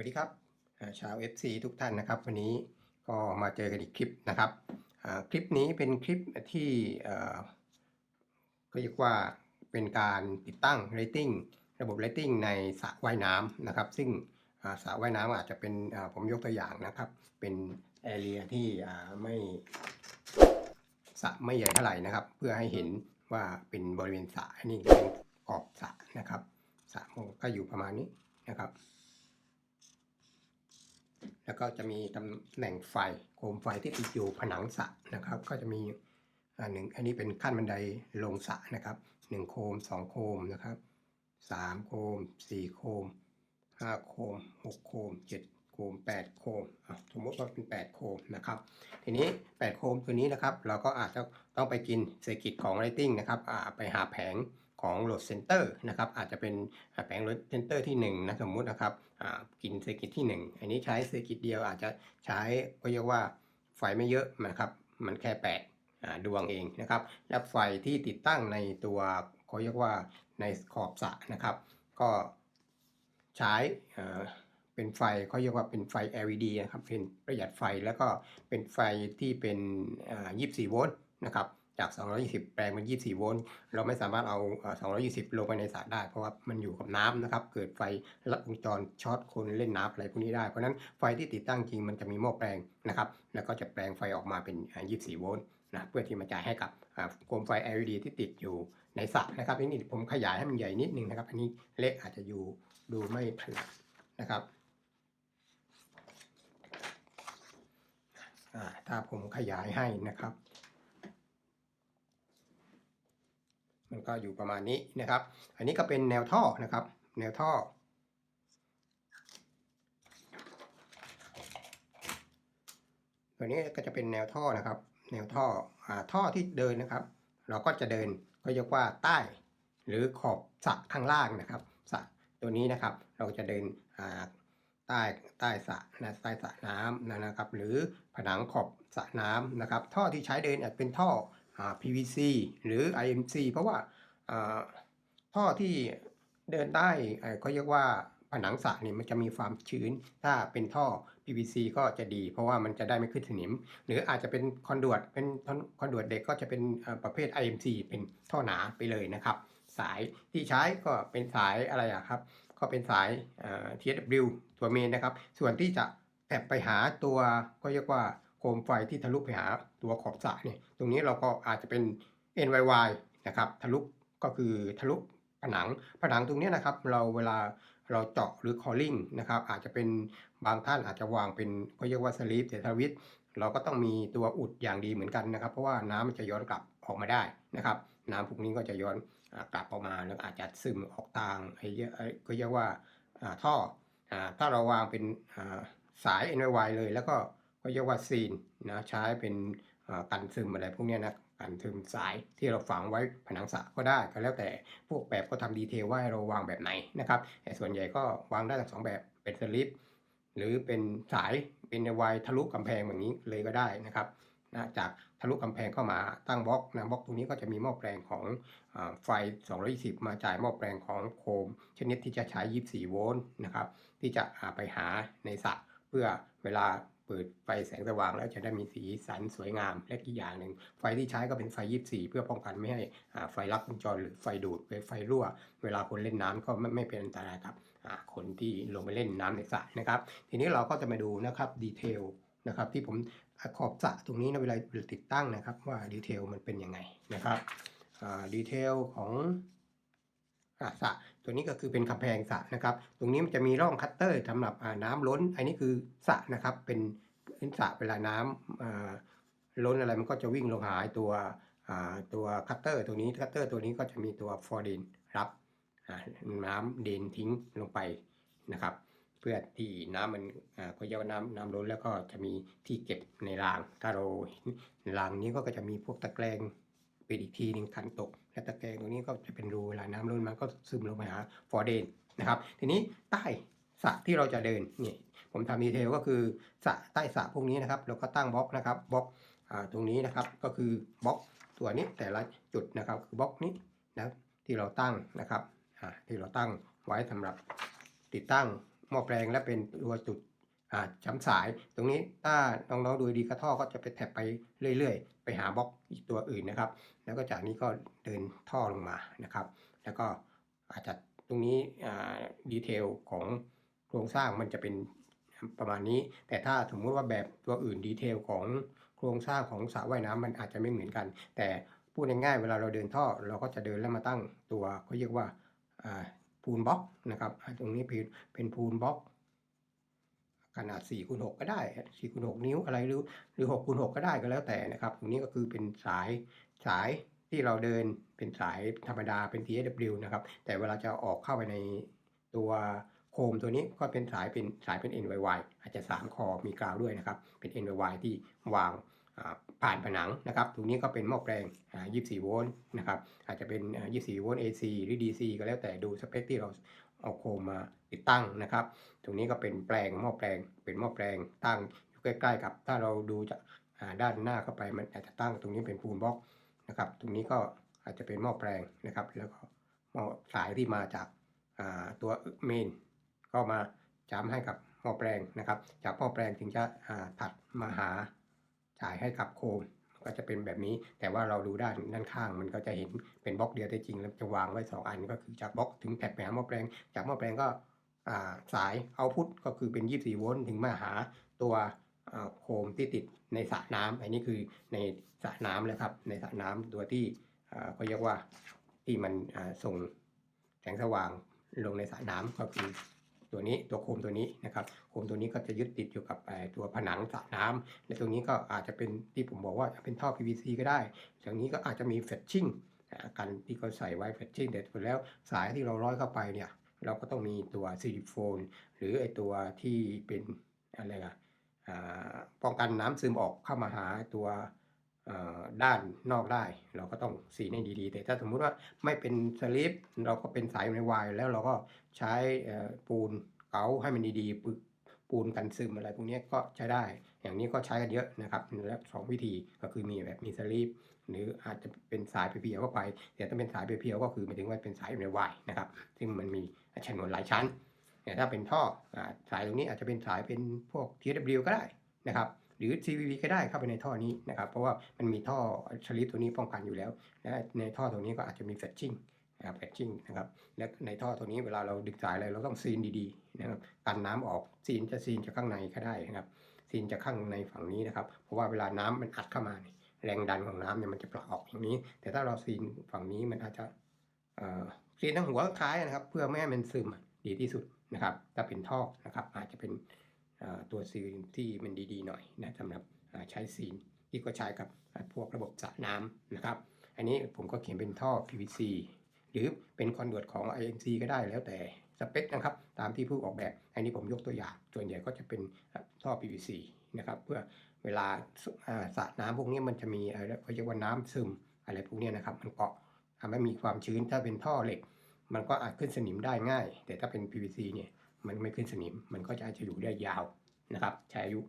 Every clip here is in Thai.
วัสดีครับชาว FC ทุกท่านนะครับ วันนี้ก็มาเจอกันอีกคลิปนะครับคลิปนี้เป็นคลิปที่เอ่อก็เรียกว่าเป็นการติดตั้ง rating ระบบ rating ในสระว่ายน้ำนะครับ ซึ่งสระว่ายน้ำอาจจะเป็นผมยกตัวอย่างนะครับ เป็นแอเรียที่ไม่สระไม่ใหญ่เท่าไหร่นะครับ เพื่อให้เห็นว่าเป็นบริเวณสระนนี้เป็นขอบสระนะครับสระมันก็อยู่ประมาณนี้นะครับ แล้วก็จะมีตำแหน่งไฟโคมไฟที่ติดอยู่ผนังสระนะครับ ก็จะมีอ่าหนึ่งอันนี้เป็นขั้นบันไดลงสระนะครับหนึ่งโคมสองโคมนะครับสามโคมสี่โคมห้าโคมหกโคมเจ็ดโคมแปดโคมสมมติว่าเป็นแปดโคมนะครับ ทีนี้แปดโคมตัวนี้นะครับ เราก็อาจจะต้องไปกินเศรษฐกิจของ rating นะครับไปหาแผง ของโหลดเซนเตอร์นะครับอาจจะเป็นแผงโหลดเซนเตอร์ที่1นะสมมุตินะครับกินเซอร์กิตที่ 1 อันนี้ใช้เซอร์กิตเดียวอาจจะใช้ก็เรียกว่าไฟไม่เยอะนะครับมันแค่8อ่าดวงเองนะครับ และไฟที่ติดตั้งในตัวเขาเรียกว่าในขอบสะนะครับ ก็ใช้เป็นไฟเขาเรียกว่าเป็นไฟ LED นะครับเป็นประหยัดไฟแล้วก็เป็นไฟที่เป็น 24 โวลต์นะครับ จาก 220 แปลงเป็น 24 โวลต์ เราไม่สามารถเอา 220 ลงไปในสระได้ เพราะว่ามันอยู่กับน้ำนะครับ เกิดไฟลัดวงจรช็อตคนเล่นน้ำอะไรพวกนี้ได้ เพราะนั้นไฟที่ติดตั้งจริงมันจะมีหม้อแปลงนะครับ แล้วก็จะแปลงไฟออกมาเป็น 24 โวลต์นะเพื่อที่มาจ่ายให้กับโคมไฟ LED ที่ติดอยู่ในสระนะครับนี่ผมขยายให้มันใหญ่นิดนึงนะครับ อันนี้เล็กอาจจะอยู่ดูไม่ถนัดนะครับถ้าผมขยายให้นะครับ มันก็อยู่ประมาณนี้นะครับ อันนี้ก็เป็นแนวท่อนะครับ แนวท่อ ตัวนี้ก็จะเป็นแนวท่อนะครับ แนวท่ออท่อที่เดินนะครับ เราก็จะเดินก็เรียกว่าใต้ หรือขอบสระข้างล่างนะครับสระตัวนี้นะครับ เราจะเดินใต้ใต้สระนะใต้สระน้ำนะครับ หรือผนังขอบสระน้ำนะครับ ท่อที่ใช้เดินอาจเป็นท่อ PVC หรือ IMC เพราะว่าอ่าท่อที่เดินได้เขาเรียกว่าผนังสระเนี่ยมันจะมีความชื้น ถ้าเป็นท่อ PVC ก็จะดี เพราะว่ามันจะได้ไม่ขึ้นสนิม หรืออาจจะเป็นคอนดูดเป็นคอนดูดเด็กก็จะเป็นประเภท IMC เป็นท่อหนาไปเลยนะครับ สายที่ใช้ก็เป็นสายอะไรอะครับ ก็เป็นสายอ่า TSW ตัวเมนนะครับ ส่วนที่จะแอบไปหาตัวก็เรียกว่าโคมไฟที่ทะลุไปหา ตัวขอบสระเนี่ยตรงนี้เราก็อาจจะเป็น NYY นะครับทะลุก็คือทะลุผนังผนังตรงเนี้ยนะครับ เราเวลาเราเจาะหรือ calling นะครับอาจจะเป็นบางท่านอาจจะวางเป็นเขาเรียกว่าสลีปเซทวิตเราก็ต้องมีตัวอุดอย่างดีเหมือนกันนะครับ เพราะว่าน้ำมันจะย้อนกลับออกมาได้นะครับ น้ำพวกนี้ก็จะย้อนอากลับออกมาแล้วอาจจะซึมออกทางไอ้เรียกไอ้ก็เรียกว่าอ่าท่ออ่าถ้าเราวางเป็นอ่าสาย NYY เลย แล้วก็ ก็เรียกว่าซีนนะใช้เป็นกันซึมอะไรพวกนี้นะกันซึมสายที่เราฝังไว้ผนังสระก็ได้ก็แล้วแต่พวกแบบก็ทำดีเทลว่าเราวางแบบไหนนะครับแต่ส่วนใหญ่ก็วางได้ทั้งสองแบบเป็นสลิปหรือเป็นสายเป็นวายทะลุกำแพงแบบนี้เลยก็ได้นะครับนะจากทะลุกำแพงเข้ามาตั้งบล็อกนะบล็อกตรงนี้ก็จะมีหม้อแปลงของอไฟ 220 มาจ่ายหม้อแปลงของโคม ชนิดที่จะใช้ 24 โวลต์นะครับที่จะาไปหาในสระเพื่อเวลา เปิดไฟแสงสว่างแล้วจะได้มีสีสันสวยงาม และอีกอย่างหนึ่งไฟที่ใช้ก็เป็นไฟ24เพื่อป้องกันไม่ให้ไฟลัดวงจรหรือไฟดูดไฟรั่ว เวลาคนเล่นน้ำก็ไม่ไม่เป็นอันตรายกับคนที่ลงไปเล่นน้ำในสระนะครับ ทีนี้เราก็จะมาดูนะครับดีเทลนะครับที่ผมขอบสระตรงนี้นะเวลาติดตั้งนะครับว่าดีเทลมันเป็นยังไงนะครับดีเทลของ สระตัวนี้ก็คือเป็นกำแพงสระนะครับ ตรงนี้มันจะมีร่องคัตเตอร์สำหรับน้ำล้น อันนี้คือสระนะครับ เป็นเป็นสระเวลาน้ำอ่าล้นอะไรมันก็จะวิ่งลงหาไอ้ตัวตัวคัตเตอร์ตัวนี้คัตเตอร์ตัวนี้ก็จะมีตัวฟอร์ดินรับอ่าน้ำดินทิ้งลงไปนะครับ เพื่อที่น้ำมันก็เยาน้ำน้ำล้นแล้วก็จะมีที่เก็บในรางถ้าเรารางนี้ก็จะมีพวกตะแกรง ป็นอีกทีหนึ่งขันตก และตะแกรงตรงนี้ก็จะเป็นรูเวลาน้ำล้นมันก็ซึมลงไปหาฟอร์เดนนะครับทีนี้ใต้สระที่เราจะเดินนี่ผมทำดีเทลก็คือสระใต้สระพวกนี้นะครับเราก็ตั้งบล็อกนะครับบล็อกอตรงนี้นะครับก็คือบล็อกตัวนี้แต่ละจุดนะครับคือบล็อกนี้นะที่เราตั้งนะครับที่เราตั้งไว้สำหรับติดตั้งหม้อแปลงและเป็นตัวจุดช้ำสาย ตรงนี้ถ้าน้องๆดูดีกระท่อก็จะไปแถบไปเรื่อย ๆ ไปหาบล็อกอีกตัวอื่นนะครับ แล้วก็จากนี้ก็เดินท่อลงมานะครับ แล้วก็อาจจะตรงนี้ดีเทลของโครงสร้างมันจะเป็นประมาณนี้ แต่ถ้าสมมติว่าแบบตัวอื่นดีเทลของโครงสร้างของสระว่ายน้ำมันอาจจะไม่เหมือนกัน แต่พูดง่ายๆเวลาเราเดินท่อเราก็จะเดินแล้วมาตั้งตัวเขาเรียกว่าพูนบล็อกนะครับตรงนี้เป็นเป็นพูนบล็อก ขนาด4คูณ6ก็ได้4คูณ6นิ้วอะไรหรือหรือ6คูณ6ก็ได้ก็แล้วแต่นะครับตรงนี้ก็คือเป็นสายสายที่เราเดินเป็นสายธรรมดาเป็น TSW นะครับ แต่เวลาจะออกเข้าไปในตัวโคมตัวนี้ก็เป็นสายเป็นสายเป็น NYY อาจจะ 3 คอมีกราวด้วยนะครับ เป็น NYY ที่วางผ่านผนังนะครับ ตรงนี้ก็เป็นหม้อแปลงอ่า24 โวลต์นะครับ อาจจะเป็นอ่า24 โวลต์ AC หรือ DC ก็แล้วแต่ดูสเปคที่เรา เอาโคมมาติดตั้งนะครับ ตรงนี้ก็เป็นแปลงหม้อแปลงเป็นหม้อแปลงตั้งอยู่ใกล้ๆกับ ถ้าเราดูจากด้านหน้าเข้าไปมันอาจจะตั้งตรงนี้เป็นปูนบล็อกนะครับ ตรงนี้ก็อาจจะเป็นหม้อแปลงนะครับ แล้วก็หม้อสายที่มาจากาตัวเมนก็มาจำให้กับหม้อแปลงนะครับ จากหม้อแปลงถึงจะถัดมาหาจ่ายให้กับโคม ก็จะเป็นแบบนี้ แต่ว่าเราดูด้านด้านข้างมันก็จะเห็นเป็นบล็อกเดียวแต่จริง แล้วจะวางไว้ 2 อันก็คือจากบล็อกถึงแถบไปหาหม้อแปลง จากหม้อแปลงก็สายเอาพุทก็คือเป็น 24 โวลต์ถึงมาหาตัวโคมที่ติดในสระน้ำอันนี้คือในสระน้ำเลยครับ ในสระน้ำตัวที่เขาเรียกว่าที่มันส่งแสงสว่างลงในสระน้ำก็คือ ตัวนี้ตัวโคมตัวนี้นะครับโคมตัวนี้ก็จะยึดติดอยู่กับตัวผนังสระน้ำและตรงนี้ก็อาจจะเป็นที่ผมบอกว่าเป็นท่อ PVC ก็ได้อย่างนี้ก็อาจจะมีเฟชชิ่งกันที่เขาใส่ไว้เฟชชิ่งแต่สุดแล้วสายที่เราร้อยเข้าไปเนี่ยเราก็ต้องมีตัวซิลิโฟน หรือไอตัวที่เป็นอะไรอะป้องกันน้ำซึมออกเข้ามาหาตัว ด้านนอกได้ เราก็ต้องสีให้ดีๆ แต่ถ้าสมมุติว่าไม่เป็นสลิปเราก็เป็นสายในวายแล้วเราก็ใช้ปูนเกาให้มันดีๆปูนกันซึมอะไรพวกนี้ก็ใช้ได้ อย่างนี้ก็ใช้กันเยอะนะครับและสองวิธีก็คือมีแบบมีสลิปหรืออาจจะเป็นสายเพียวๆเข้าไป แต่ถ้าเป็นสายเพียวๆก็คือหมายถึงว่าเป็นสายในวายนะครับ ซึ่งมันมีฉนวนหลายชั้นแต่ถ้าเป็นท่ออาสายตรงนี้อาจจะเป็นสายเป็นพวก TW ก็ได้นะครับ หรือ CVV ก็ได้เข้าไปในท่อนี้นะครับเพราะว่ามันมีท่อชลิปตัวนี้ป้องกันอยู่แล้วและในท่อตรงนี้ก็อาจจะมีแฟชชิ่งนะครับแฟชชิ่งนะครับและในท่อตัวนี้เวลาเราดึงสายอะไรเราต้องซีนดีๆนะครับกันน้ำออกซีนจะซีนจากข้างในก็ได้นะครับซีนจากข้างในฝั่งนี้นะครับเพราะว่าเวลาน้ำมันอัดเข้ามาแรงดันของน้ำเนี่ยมันจะปล่อออกอย่างนี้ แต่ถ้าเราซีนฝั่งนี้มันอาจจะเออซีนทั้งหัวท้ายนะครับ เพื่อไม่ให้มันซึมดีที่สุดนะครับถ้าเป็นท่อนะครับอาจจะเป็น ตัวซีนที่มันดีๆหน่อยนะสำหรับใช้ซีนที่ก็ใช้กับพวกระบบสระน้ำนะครับ อันนี้ผมก็เขียนเป็นท่อ PVC หรือเป็นคอนเวิร์ตของ INC ก็ได้แล้วแต่สเปคนะครับ ตามที่ผู้ออกแบบ อันนี้ผมยกตัวอย่าง ส่วนใหญ่ก็จะเป็นท่อ PVC นะครับเพื่อเวลาสระน้ำพวกนี้มันจะมีอะไรเขาเรียกว่าน้ำซึมอะไรพวกนี้นะครับ มันเกาะทำให้มีความชื้นถ้าเป็นท่อเหล็ก มันก็อาจขึ้นสนิมได้ง่าย แต่ถ้าเป็น PVC เนี่ย มันไม่ขึ้นสนิม มันก็จะอาจจะอยู่ได้ยาวนะครับ ใช้อายุ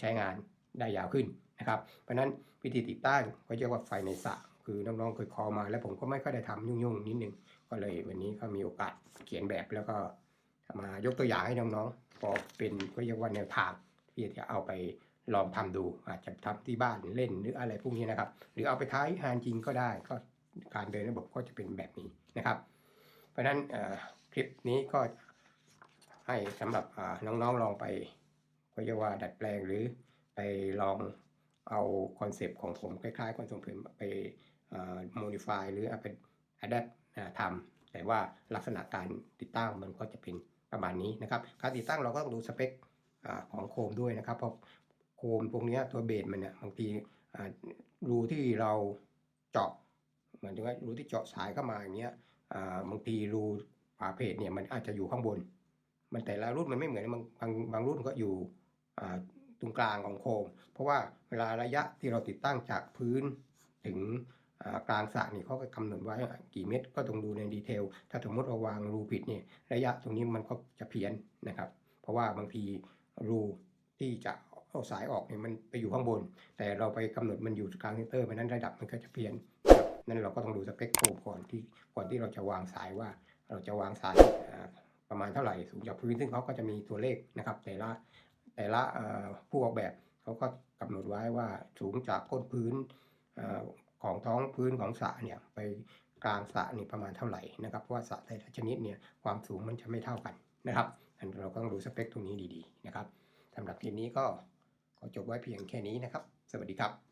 ใช้งานได้ยาวขึ้นนะครับ เพราะนั้นวิธีติดตั้งก็เรียกว่าไฟในสระคือน้องๆเคยคอมา แล้วผมก็ไม่ค่อยได้ทำยุ่งๆนิดนึงก็เลยวันนี้ก็มีโอกาสเขียนแบบแล้วก็มายกตัวอย่างให้น้องๆพอเป็นก็เรียกว่าแนวทางที่จะเอาไปลองทำดู อาจจะทำที่บ้านเล่นหรืออะไรพวกนี้นะครับ หรือเอาไปท้ายงานจริงก็ได้ก็การเดินระบบก็จะเป็นแบบนี้นะครับ เพราะฉะนั้นคลิปนี้ก็ ให้สำหรับน้องๆลองไปก็เรียกว่าดัดแปลงหรือไปลองเอาคอนเซปต์ของผมคล้ายๆคอนเซปต์ผมไปโมดิฟายหรือเอาไปอัดแอปทำแต่ว่าลักษณะการติดตั้งมันก็จะเป็นประมาณนี้นะครับ การติดตั้งเราก็ต้องดูสเปคอของโคมด้วยนะครับ เพราะโคมพวกนี้ตัวเบสมันเนี่ยบางทีรูที่เราเจาะเหมือนถึงว่ารูที่เจาะสายเข้ามาอย่างเงี้ยบางทีรูฝาเพจเนี่ยมันอาจจะอยู่ข้างบน มันแต่ละรุ่นมันไม่เหมือนบางบางบางรุ่นก็อยู่ตรงกลางของโคม เพราะว่าเวลาระยะที่เราติดตั้งจากพื้นถึงกลางสระนี่เขาก็กำหนดไว้กี่เมตรก็ต้องดูในดีเทล ถ้าสมมติเราวางรูผิดเนี่ยระยะตรงนี้มันก็จะเพี้ยนนะครับ เพราะว่าบางทีรูที่จะเอาสายออกเนี่ยมันไปอยู่ข้างบน แต่เราไปกำหนดมันอยู่กลางเซนเตอร์เพราะนั้นระดับมันก็จะเพี้ยนนั่นเราก็ต้องดูสเปคโคมก่อนที่ก่อนที่เราจะวางสายว่าเราจะวางสาย ประมาณเท่าไหร่สูงจากพื้นซึ่งเขาก็จะมีตัวเลขนะครับ แต่ละแต่ละผู้ออกแบบเขาก็กำหนดไว้ว่าสูงจากก้นพื้นอของท้องพื้นของสระเนี่ยไปกลางสระนี่ประมาณเท่าไหร่นะครับเพราะว่าสระแต่ละชนิดเนี่ยความสูงมันจะไม่เท่ากันนะครับอันเราก็ต้องดูสเปคตรงนี้ดีๆนะครับสำหรับคลิปนี้ก็ขอจบไว้เพียงแค่นี้นะครับ สวัสดีครับ